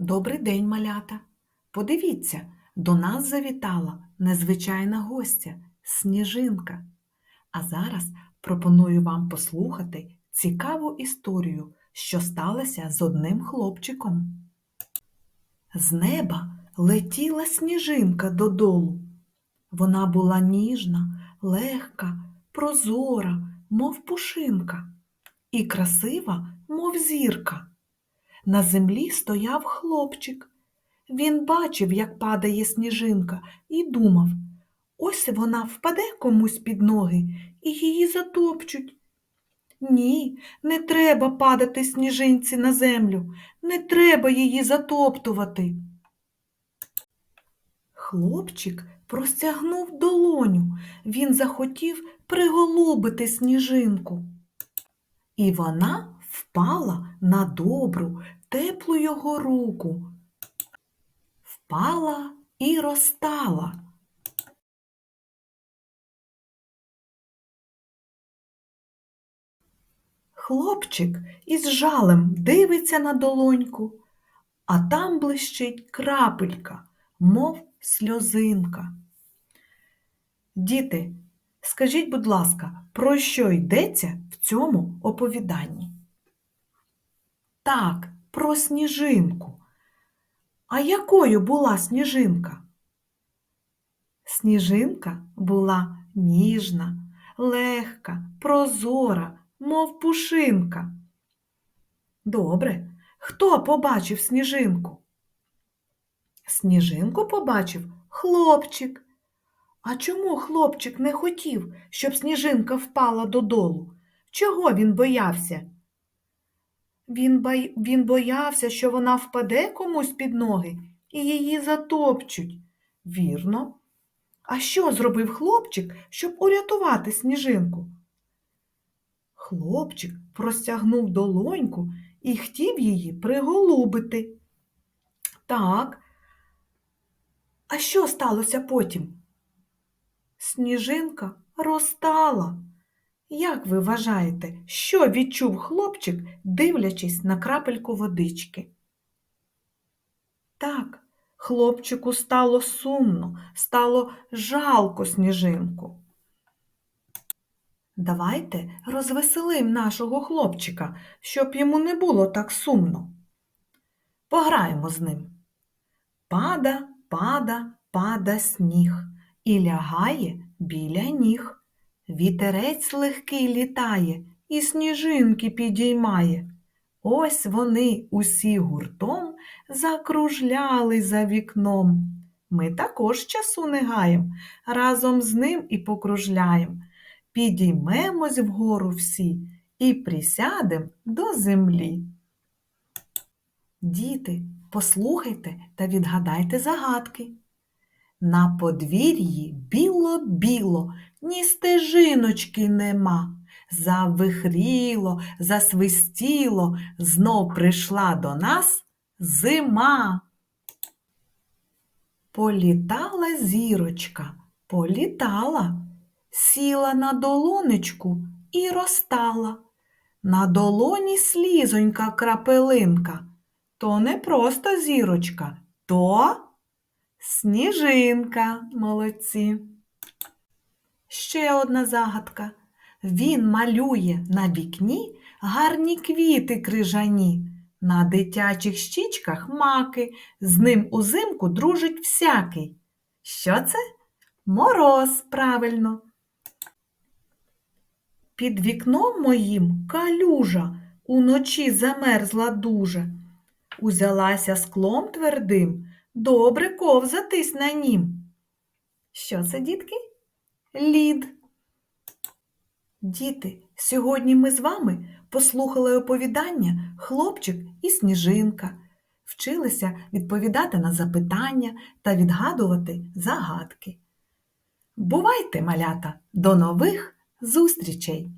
Добрий день, малята! Подивіться, до нас завітала незвичайна гостя Сніжинка. А зараз пропоную вам послухати цікаву історію, що сталося з одним хлопчиком. З неба летіла сніжинка додолу. Вона була ніжна, легка, прозора, мов пушинка, і красива, мов зірка. На землі стояв хлопчик. Він бачив, як падає сніжинка, і думав, ось вона впаде комусь під ноги і її затопчуть. Ні, не треба падати сніжинці на землю, не треба її затоптувати. Хлопчик простягнув долоню, він захотів приголубити сніжинку. І вона впала на добру, теплу його руку. Впала і розтала. Хлопчик із жалем дивиться на долоньку, а там блищить крапелька, мов сльозинка. Діти, скажіть, будь ласка, про що йдеться в цьому оповіданні? Так, про сніжинку. А якою була сніжинка? Сніжинка була ніжна, легка, прозора, мов пушинка. Добре, хто побачив сніжинку? Сніжинку побачив хлопчик. А чому хлопчик не хотів, щоб сніжинка впала додолу? Чого він боявся? Він, бай... він боявся, що вона впаде комусь під ноги і її затопчуть. Вірно. А що зробив хлопчик, щоб урятувати сніжинку? Хлопчик простягнув долоньку і хотів її приголубити. Так. А що сталося потім? Сніжинка розтала. Як ви вважаєте, що відчув хлопчик, дивлячись на крапельку водички? Так, хлопчику стало сумно, стало жалко сніжинку. Давайте розвеселим нашого хлопчика, щоб йому не було так сумно. Пограємо з ним. Пада, пада, пада сніг і лягає біля ніг. Вітерець легкий літає і сніжинки підіймає. Ось вони усі гуртом закружляли за вікном. Ми також часу не гаєм, разом з ним і покружляєм. Підіймемось вгору всі і присядем до землі. Діти, послухайте та відгадайте загадки. На подвір'ї біло-біло, ні стежиночки нема. Завихріло, засвистіло, знов прийшла до нас зима. Політала зірочка, політала, сіла на долонечку і розтала. На долоні слізонька крапелинка. То не просто зірочка, то сніжинка, молодці. Ще одна загадка. Він малює на вікні гарні квіти крижані, на дитячих щічках маки, з ним узимку дружить всякий. Що це? Мороз, правильно. Під вікном моїм калюжа уночі замерзла дуже. Узялася склом твердим, добре ковзатись на нім. Що це, дітки? Лід. Діти, сьогодні ми з вами послухали оповідання Хлопчик і Сніжинка, вчилися відповідати на запитання та відгадувати загадки. Бувайте, малята, до нових зустрічей!